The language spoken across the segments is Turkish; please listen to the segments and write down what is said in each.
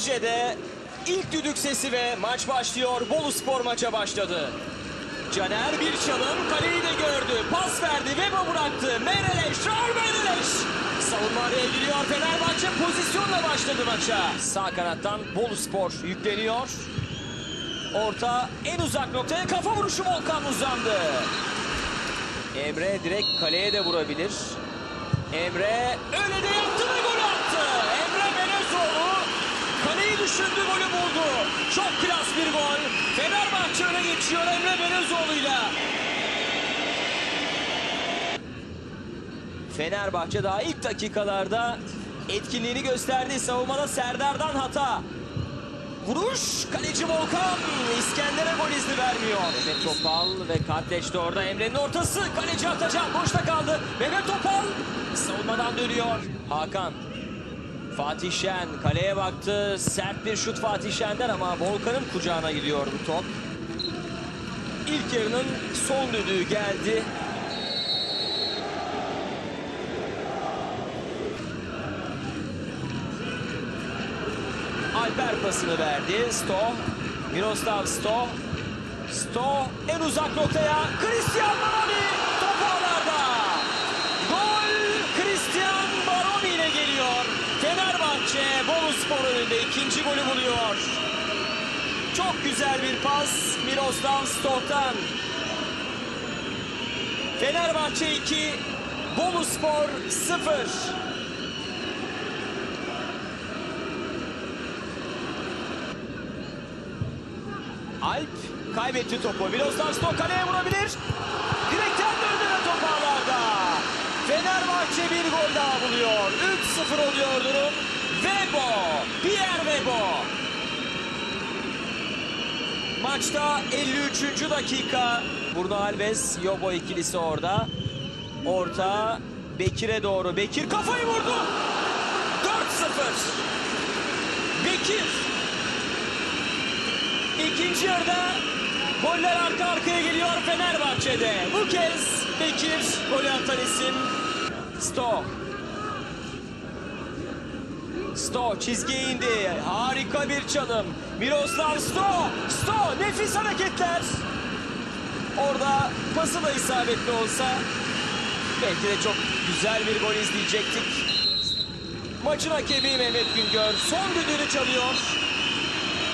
Düzce'de ilk düdük sesi ve maç başlıyor. Bolu Spor maça başladı. Caner bir çalım kaleyi de gördü. Pas verdi Veba bıraktı. Mereleş, Raul Mereleş. Savunma araya giriyor. Fenerbahçe pozisyonla başladı maça. Sağ kanattan Bolu Spor yükleniyor. Orta en uzak noktaya kafa vuruşu Volkan uzandı. Emre direkt kaleye de vurabilir. Emre öyle de yaptı ve gol attı. Emre Belezoğlu kaleyi düşündü golü buldu. Çok klas bir gol. Fenerbahçe öne geçiyor Emre Belezoğlu'yla. Fenerbahçe daha ilk dakikalarda etkinliğini gösterdi. Savunmada Serdar'dan hata. Vuruş kaleci Volkan İskender'e gol izni vermiyor. Mehmet Topal ve Kardeş de orada Emre'nin ortası kaleci atacak boşta kaldı. Mehmet Topal savunmadan dönüyor. Hakan Fatih Şen kaleye baktı. Sert bir şut Fatih Şen'den ama Volkan'ın kucağına gidiyor bu top. İlk yarının son düdüğü geldi. Alper pasını verdi. Sto. Miroslav Sto. Sto en uzak noktaya. Christian Baroni top Fenerbahçe Bolu Spor önünde ikinci golü buluyor. Çok güzel bir pas Miroslav Sto'tan. Fenerbahçe 2, Bolu Spor 0. Alp kaybetti topu. Miroslav Stok kaleye vurabilir. Direkten döndü ve top ağlarda. Fenerbahçe bir gol daha buluyor. 3-0 oluyor durum. Vebo, Pierre Vebo. Maçta 53. dakika. Bruno Alves, Yobo ikilisi orada. Orta Bekir'e doğru. Bekir kafayı vurdu. 4-0. Bekir İkinci yarıda goller arka arkaya geliyor Fenerbahçe'de. Bu kez Bekir golü atan isim Sto. Sto çizgiye indi. Harika bir çalım. Miroslav Sto. Sto nefis hareketler. Orada pası da isabetli olsa belki de çok güzel bir gol izleyecektik. Maçın hakemi Mehmet Güngör son düdüğünü çalıyor.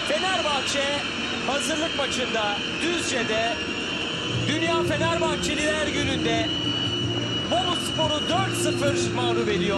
Fenerbahçe hazırlık maçında Düzce'de Dünya Fenerbahçeliler gününde Bolu Spor'u 4-0 mağlup ediyor.